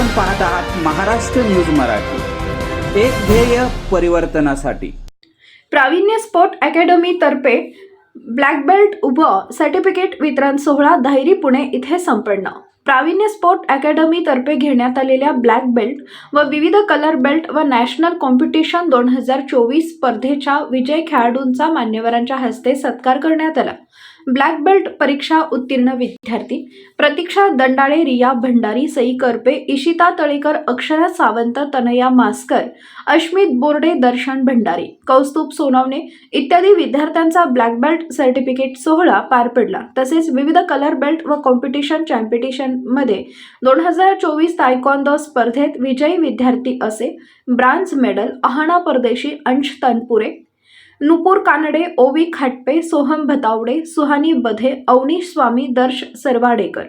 आपण पाहत आहात महाराष्ट्र न्यूज मराठी. एक ध्येय परिवर्तनासाठी. प्रावीण्य स्पोर्ट अकॅडमी तर्फे ब्लॅक बेल्ट व सर्टिफिकेट वितरण सोहळा धायरी पुणे इथे संपन्न. प्रावीण्य स्पोर्ट अकॅडमी तर्फे घेण्यात आलेल्या ब्लॅक बेल्ट व विविध कलर बेल्ट व नॅशनल कॉम्पिटिशन दोन हजार चोवीस स्पर्धेच्या विजय खेळाडूंचा मान्यवरांच्या हस्ते सत्कार करण्यात आला. ब्लॅक बेल्ट परीक्षा उत्तीर्ण विद्यार्थी. प्रतीक्षा दंडाळे रिया भंडारी सई करपे इशिता तळेकर अक्षरा सावंत तनया मास्कर अश्मित बोर्डे दर्शन भंडारी कौस्तुभ सोनवणे इत्यादी विद्यार्थ्यांचा ब्लॅक बेल्ट सर्टिफिकेट सोहळा पार पडला. तसेच विविध कलर बेल्ट व कॉम्पिटिशन चॅम्पिटिशनमध्ये दोन हजार चोवीस तायकॉन्दो स्पर्धेत विजयी विद्यार्थी असे ब्रांझ मेडल अहाणा परदेशी अंश तनपुरे नुपूर कानडे ओवी खाटपे सोहम भतावडे सुहानी बधे अवनीश स्वामी दर्श सरवाडेकर.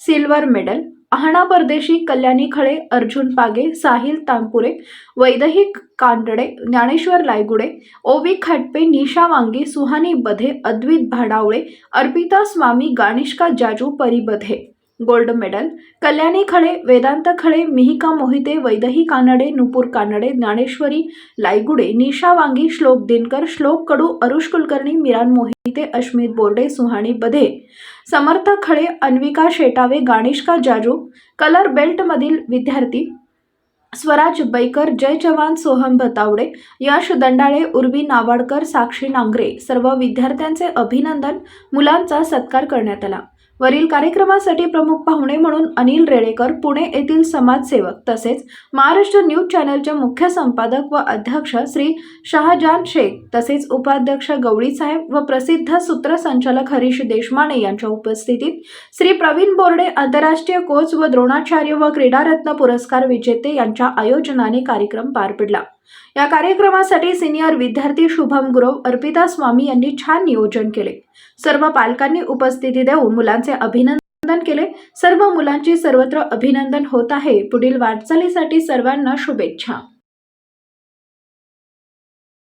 सिल्वर मेडल अहाणा परदेशी कल्याणी खळे अर्जुन पागे साहिल तांपुरे वैदहिक कांडडे ज्ञानेश्वर लायगुडे ओवी खाटपे निशा वांगी सुहानी बधे अद्वित भाडावळे अर्पिता स्वामी गाणिष्का जाजू परिबधे गोल्ड मेडल. कल्याणी खळे वेदांत खळे मिहिका मोहिते वैदही कानडे नुपूर कानडे ज्ञानेश्वरी लायगुडे निशा वांगी श्लोक दिनकर श्लोक कडू अरुष कुलकर्णी मिरान मोहिते अश्मित बोर्डे सुहाणी बधे. समर्थ खळे अन्विका शेटावे गाणिष्का जाजू कलर बेल्टमधील विद्यार्थी स्वराज बैकर जय जवान सोहम भतावडे यश दंडाळे उर्वी नावाडकर साक्षी नांगरे सर्व विद्यार्थ्यांचे अभिनंदन. मुलांचा सत्कार करण्यात आला. वरील कार्यक्रमासाठी प्रमुख पाहुणे म्हणून अनिल रेडेकर पुणे येथील समाजसेवक तसेच महाराष्ट्र न्यूज चॅनलचे मुख्य संपादक व अध्यक्ष श्री शहाजान शेख तसेच उपाध्यक्ष गवळीसाहेब व प्रसिद्ध सूत्रसंचालक हरीश देशमाने यांच्या उपस्थितीत श्री प्रवीण बोर्डे आंतरराष्ट्रीय कोच व द्रोणाचार्य व क्रीडारत्न पुरस्कार विजेते यांच्या आयोजनाने कार्यक्रम पार पडला. या कार्यक्रमासाठी सिनियर विद्यार्थी शुभम गुरव अर्पिता स्वामी यांनी छान नियोजन केले. सर्व पालकांनी उपस्थिती देऊन मुलांचे अभिनंदन केले. सर्व मुलांची सर्वत्र अभिनंदन होत आहे. पुढील वाटचालीसाठी सर्वांना शुभेच्छा.